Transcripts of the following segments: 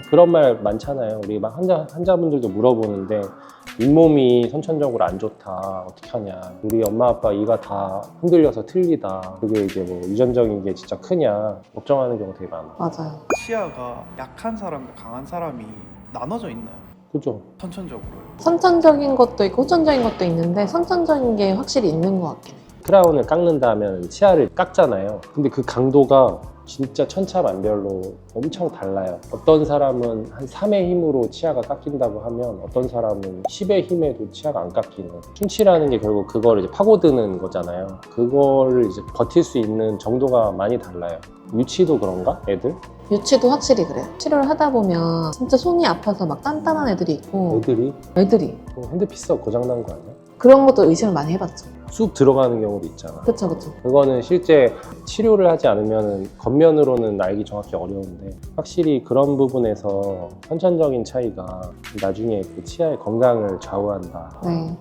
그런 말 많잖아요. 우리 막 환자, 환자분들도 물어보는데 잇몸이 선천적으로 안 좋다. 어떻게 하냐. 우리 엄마 아빠 이가 다 흔들려서 틀리다. 그게 이제 뭐 유전적인 게 진짜 크냐. 걱정하는 경우 되게 많아. 맞아요. 치아가 약한 사람과 강한 사람이 나눠져 있나요? 그죠? 선천적으로요. 선천적인 것도 있고 호전적인 것도 있는데 선천적인 게 확실히 있는 것 같긴 해요. 크라운을 깎는다 하면 치아를 깎잖아요. 근데 그 강도가 진짜 천차만별로 엄청 달라요. 어떤 사람은 한 3의 힘으로 치아가 깎인다고 하면 어떤 사람은 10의 힘에도 치아가 안 깎이는. 충치라는 게 결국 그거를 이제 파고드는 거잖아요. 그거를 이제 버틸 수 있는 정도가 많이 달라요. 유치도 그런가? 애들? 유치도 확실히 그래요. 치료를 하다 보면 진짜 손이 아파서 막 단단한 애들이 있고 애들이 애들이 어, 핸드피스가 고장난 거 아니야? 그런 것도 의심을 많이 해봤죠. 쑥 들어가는 경우도 있잖아. 그쵸 그쵸. 그거는 실제 치료를 하지 않으면 겉면으로는 알기 정확히 어려운데 확실히 그런 부분에서 선천적인 차이가 나중에 그 치아의 건강을 좌우한다. 네.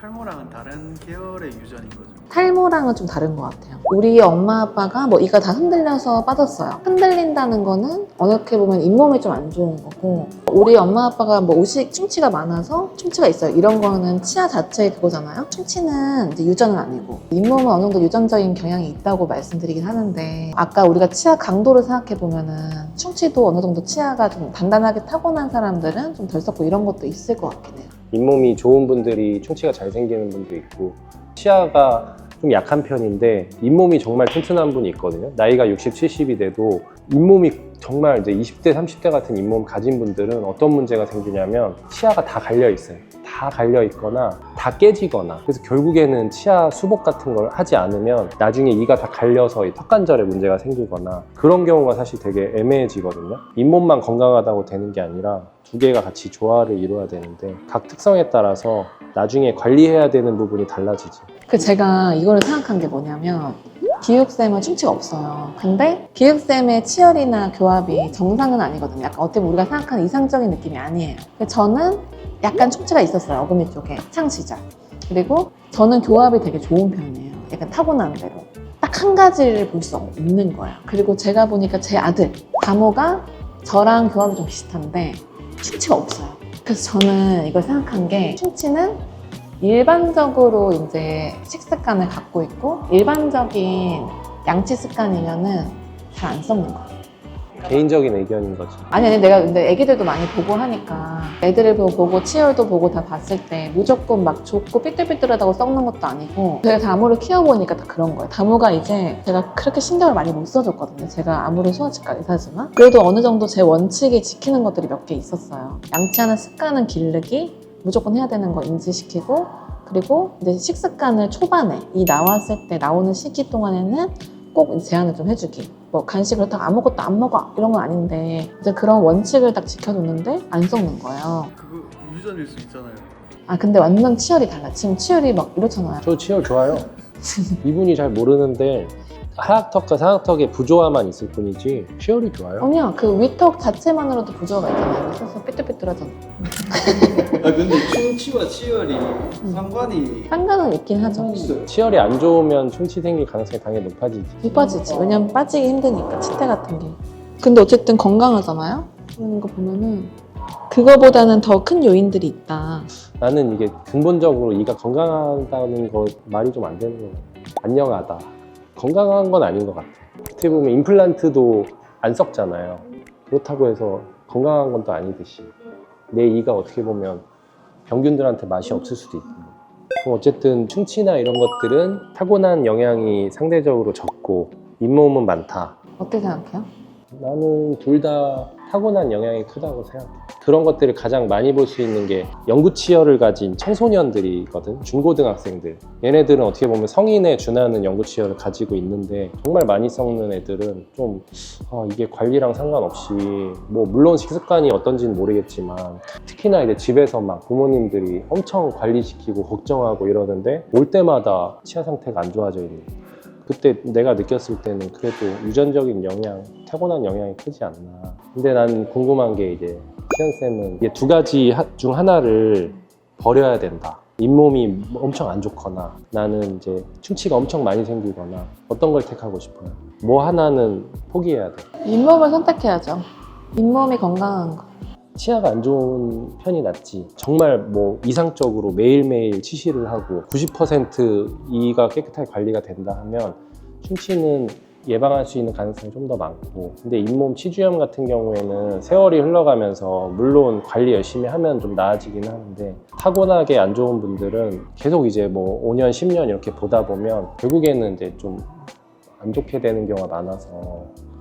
탈모랑은 다른 계열의 유전인 거죠. 탈모랑은 좀 다른 것 같아요. 우리 엄마 아빠가 뭐 이가 다 흔들려서 빠졌어요. 흔들린다는 거는 어떻게 보면 잇몸이 좀 안 좋은 거고 우리 엄마 아빠가 뭐 우식 충치가 많아서 충치가 있어요. 이런 거는 치아 자체의 그거잖아요. 충치는 이제 유전은 아니고 잇몸은 어느 정도 유전적인 경향이 있다고 말씀드리긴 하는데 아까 우리가 치아 강도를 생각해 보면은 충치도 어느 정도 치아가 좀 단단하게 타고난 사람들은 좀 덜 썩고 이런 것도 있을 것 같긴 해요. 잇몸이 좋은 분들이 충치가 잘 생기는 분도 있고 치아가 좀 약한 편인데 잇몸이 정말 튼튼한 분이 있거든요. 나이가 60, 70이 돼도 잇몸이 정말 이제 20대, 30대 같은 잇몸 가진 분들은 어떤 문제가 생기냐면 치아가 다 갈려 있어요. 다 갈려 있거나 다 깨지거나 그래서 결국에는 치아 수복 같은 걸 하지 않으면 나중에 이가 다 갈려서 이 턱관절에 문제가 생기거나 그런 경우가 사실 되게 애매해지거든요. 잇몸만 건강하다고 되는 게 아니라 두 개가 같이 조화를 이루어야 되는데 각 특성에 따라서 나중에 관리해야 되는 부분이 달라지지. 그 제가 이거를 생각한 게 뭐냐면 기육쌤은 충치가 없어요. 근데 기육쌤의 치열이나 교합이 정상은 아니거든요. 약간 어떻게 보면 우리가 생각하는 이상적인 느낌이 아니에요. 저는 약간 충치가 있었어요. 어금니 쪽에 창 시절. 그리고 저는 교합이 되게 좋은 편이에요. 약간 타고난 대로. 딱 한 가지를 볼 수 없는 거예요. 그리고 제가 보니까 제 아들 다모가 저랑 교합이 좀 비슷한데 충치가 없어요. 그래서 저는 이걸 생각한 게 충치는 일반적으로 이제 식습관을 갖고 있고 일반적인 양치 습관이면은 잘 안 썩는 거야. 개인적인 의견인 거지. 아니 아니 내가 근데 애기들도 많이 보고 하니까 애들을 보고 치열도 보고 다 봤을 때 무조건 막 좁고 삐뚤삐뚤하다고 썩는 것도 아니고 제가 다모를 키워보니까 다 그런 거예요. 다모가 이제 제가 그렇게 신경을 많이 못 써줬거든요. 제가 아무리 소아치과 의사지만 그래도 어느 정도 제 원칙에 지키는 것들이 몇 개 있었어요. 양치하는 습관은 기르기 무조건 해야 되는 거 인지시키고 그리고 이제 식습관을 초반에 이 나왔을 때 나오는 시기 동안에는 꼭 제한을 좀 해주기. 뭐 간식 그렇다고 아무것도 안 먹어 이런 건 아닌데 이제 그런 원칙을 딱 지켜줬는데 안 썩는 거예요. 그거 유전일 수 있잖아요. 아 근데 완전 치열이 달라. 지금 치열이 막 이렇잖아요. 저 치열 좋아요. 이분이 잘 모르는데 하악턱과 상악턱의 부조화만 있을 뿐이지 치열이 좋아요. 아니야 그 위턱 자체만으로도 부조화가 있잖아요. 그래서 삐뚤삐뚤하잖아. 아 근데 충치와 치열이 상관이 상관은 있긴 하죠. 있어요. 치열이 안 좋으면 충치 생길 가능성이 당연히 높아지지. 못 빠지지. 왜냐면 빠지기 힘드니까 치태 같은 게. 근데 어쨌든 건강하잖아요. 그런 거 보면은 그거보다는 더 큰 요인들이 있다. 나는 이게 근본적으로 이가 건강하다는 거 말이 좀 안 되는 거 안녕하다. 건강한 건 아닌 것 같아. 어떻게 보면 임플란트도 안 썩잖아요. 그렇다고 해서 건강한 건 또 아니듯이 내 이가 어떻게 보면 병균들한테 맛이 없을 수도 있고. 그럼 어쨌든 충치나 이런 것들은 타고난 영향이 상대적으로 적고 잇몸은 많다. 어떻게 생각해요? 나는 둘 다 타고난 영향이 크다고 생각해. 그런 것들을 가장 많이 볼 수 있는 게 연구 치열을 가진 청소년들이거든. 중고등학생들. 얘네들은 어떻게 보면 성인에 준하는 연구 치열을 가지고 있는데 정말 많이 썩는 애들은 좀 아, 이게 관리랑 상관없이 뭐 물론 식습관이 어떤지는 모르겠지만 특히나 이제 집에서 막 부모님들이 엄청 관리시키고 걱정하고 이러는데 올 때마다 치아 상태가 안 좋아져 있는. 그때 내가 느꼈을 때는 그래도 유전적인 영향, 타고난 영향이 크지 않나. 근데 난 궁금한 게 이제 시현쌤은 이게 두 가지 하- 중 하나를 버려야 된다. 잇몸이 엄청 안 좋거나 나는 이제 충치가 엄청 많이 생기거나 어떤 걸 택하고 싶어요? 뭐 하나는 포기해야 돼. 잇몸을 선택해야죠. 잇몸이 건강한 거. 치아가 안 좋은 편이 낫지. 정말 뭐 이상적으로 매일매일 치실을 하고 90% 이가 깨끗하게 관리가 된다 하면 충치는 예방할 수 있는 가능성이 좀 더 많고 근데 잇몸 치주염 같은 경우에는 세월이 흘러가면서 물론 관리 열심히 하면 좀 나아지긴 하는데 타고나게 안 좋은 분들은 계속 이제 뭐 5년 10년 이렇게 보다 보면 결국에는 이제 좀 안 좋게 되는 경우가 많아서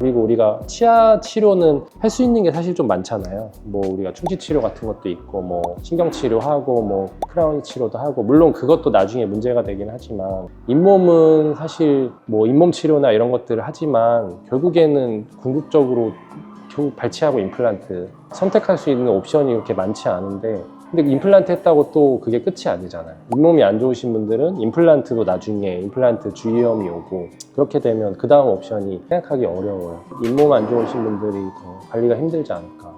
그리고 우리가 치아 치료는 할 수 있는 게 사실 좀 많잖아요. 뭐 우리가 충치 치료 같은 것도 있고 뭐 신경 치료하고 뭐 크라운 치료도 하고 물론 그것도 나중에 문제가 되긴 하지만 잇몸은 사실 뭐 잇몸 치료나 이런 것들을 하지만 결국에는 궁극적으로 결국 발치하고 임플란트 선택할 수 있는 옵션이 그렇게 많지 않은데 근데 임플란트 했다고 또 그게 끝이 아니잖아요. 잇몸이 안 좋으신 분들은 임플란트도 나중에 임플란트 주위염이 오고 그렇게 되면 그 다음 옵션이 생각하기 어려워요. 잇몸 안 좋으신 분들이 더 관리가 힘들지 않을까.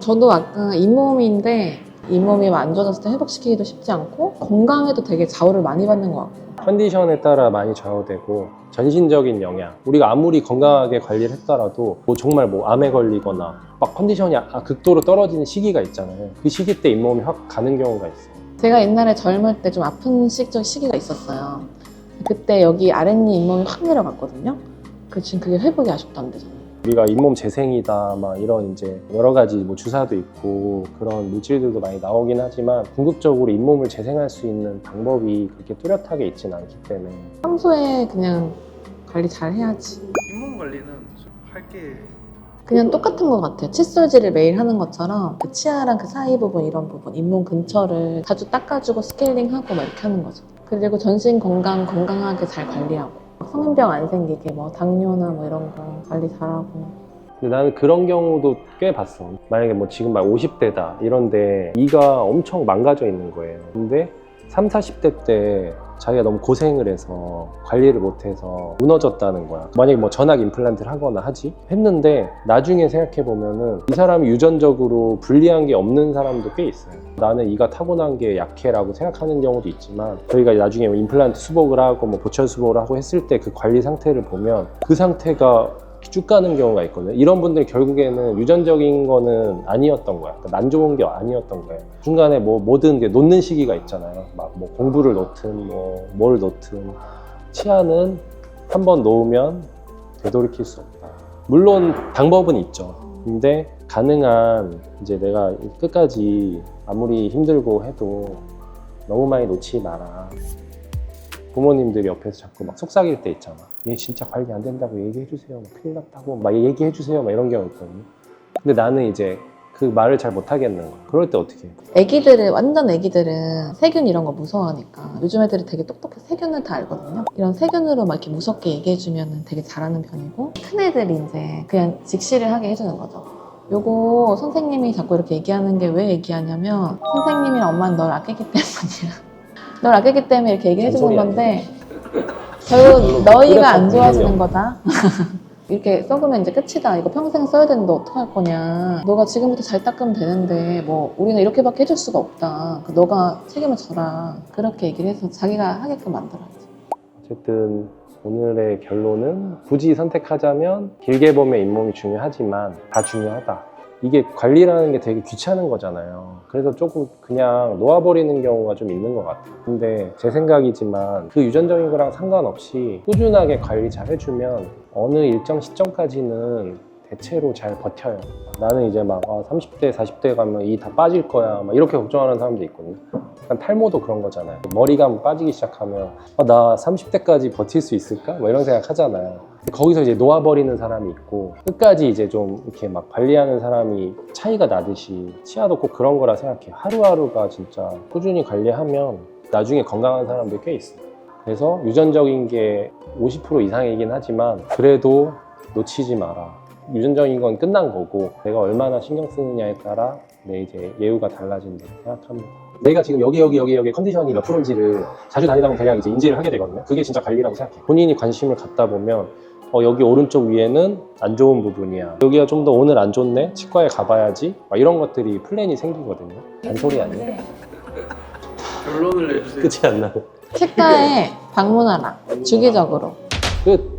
저도 아까 잇몸인데 잇몸이 안 좋아졌을 때 회복시키기도 쉽지 않고 건강에도 되게 좌우를 많이 받는 것 같고 컨디션에 따라 많이 좌우되고 전신적인 영향 우리가 아무리 건강하게 관리를 했더라도 뭐 정말 뭐 암에 걸리거나 막 컨디션이 아- 극도로 떨어지는 시기가 있잖아요 그 시기 때 잇몸이 확 가는 경우가 있어요 제가 옛날에 젊을 때 좀 아픈 시적 시기가 있었어요. 그때 여기 아랫니 잇몸이 확 내려갔거든요. 그 지금 그게 회복이 아쉽던데 저는. 우리가 잇몸 재생이다 막 이런 이제 여러 가지 뭐 주사도 있고 그런 물질들도 많이 나오긴 하지만 궁극적으로 잇몸을 재생할 수 있는 방법이 그렇게 뚜렷하게 있지는 않기 때문에 평소에 그냥 관리 잘 해야지. 잇몸 관리는 할게 그냥 똑같은 것 같아요. 칫솔질을 매일 하는 것처럼 그 치아랑 그 사이 부분 이런 부분 잇몸 근처를 자주 닦아주고 스케일링하고 막 이렇게 하는 거죠. 그리고 전신 건강 건강하게 잘 관리하고 성인병 안 생기게 뭐 당뇨나 뭐 이런 거 관리 잘하고 근데 나는 그런 경우도 꽤 봤어. 만약에 뭐 지금 막 50대다 이런데 이가 엄청 망가져 있는 거예요. 근데 3, 40대 때 자기가 너무 고생을 해서 관리를 못해서 무너졌다는 거야. 만약에 뭐 전학 임플란트를 하거나 하지? 했는데 나중에 생각해 보면은 이 사람이 유전적으로 불리한 게 없는 사람도 꽤 있어요. 나는 이가 타고난 게 약해라고 생각하는 경우도 있지만 저희가 나중에 뭐 임플란트 수복을 하고 뭐 보철 수복을 하고 했을 때 그 관리 상태를 보면 그 상태가 쭉 가는 경우가 있거든요. 이런 분들이 결국에는 유전적인 거는 아니었던 거야. 그러니까 난 좋은 게 아니었던 거예요. 중간에 뭐 뭐든 이제 놓는 시기가 있잖아요. 막 뭐 공부를 놓든 뭐 뭘 놓든 치아는 한 번 놓으면 되돌이킬 수 없다. 물론 방법은 있죠. 근데 가능한 이제 내가 끝까지 아무리 힘들고 해도 너무 많이 놓지 마라. 부모님들이 옆에서 자꾸 막 속삭일 때 있잖아. 얘 진짜 관리 안 된다고 얘기해 주세요. 막 큰일 났다고 막 얘기해 주세요. 막 이런 경우 있거든요. 근데 나는 이제 그 말을 잘 못 하겠는 거야. 그럴 때 어떻게 해? 애기들은 완전 애기들은 세균 이런 거 무서워하니까 요즘 애들이 되게 똑똑해 세균을 다 알거든요. 이런 세균으로 막 이렇게 무섭게 얘기해 주면 되게 잘하는 편이고 큰 애들이 이제 그냥 직시를 하게 해주는 거죠. 요거 선생님이 자꾸 이렇게 얘기하는 게 왜 얘기하냐면 선생님이랑 엄마는 널 아끼기 때문이야. 널 아끼기 때문에 이렇게 얘기해 주는 건데 결국 너희가 안 좋아지는 거다. 이렇게 썩으면 이제 끝이다. 이거 평생 써야 되는데 어떡할 거냐. 너가 지금부터 잘 닦으면 되는데 뭐 우리는 이렇게밖에 해줄 수가 없다. 그 너가 책임을 져라. 그렇게 얘기를 해서 자기가 하게끔 만들어야지. 어쨌든 오늘의 결론은 굳이 선택하자면 길게 보면 잇몸이 중요하지만 다 중요하다. 이게 관리라는 게 되게 귀찮은 거잖아요. 그래서 조금 그냥 놓아버리는 경우가 좀 있는 것 같아요. 근데 제 생각이지만 그 유전적인 거랑 상관없이 꾸준하게 관리 잘 해주면 어느 일정 시점까지는 대체로 잘 버텨요. 나는 이제 막 아, 30대, 40대 가면 이 다 빠질 거야. 막 이렇게 걱정하는 사람도 있거든요. 약간 탈모도 그런 거잖아요. 머리가 빠지기 시작하면 아, 나 30대까지 버틸 수 있을까? 뭐 이런 생각 하잖아요. 거기서 이제 놓아버리는 사람이 있고 끝까지 이제 좀 이렇게 막 관리하는 사람이 차이가 나듯이 치아도 꼭 그런 거라 생각해요. 하루하루가 진짜 꾸준히 관리하면 나중에 건강한 사람들 꽤 있어요. 그래서 유전적인 게 50% 이상이긴 하지만 그래도 놓치지 마라. 유전적인 건 끝난 거고 내가 얼마나 신경 쓰느냐에 따라 내 이제 예우가 달라진다고 생각합니다. 내가 지금 여기 여기 여기 여기 컨디션이 몇 프로인지를 자주 다니다 보면 대략 이제 인지를 하게 되거든요. 그게 진짜 관리라고 생각해. 본인이 관심을 갖다 보면 어, 여기 오른쪽 위에는 안 좋은 부분이야. 여기가 좀 더 오늘 안 좋네. 치과에 가봐야지. 막 이런 것들이 플랜이 생기거든요. 잔소리 아니에요? 결론을 내주세요. 끝이 안 나요. 치과에 방문하라. 주기적으로. 끝.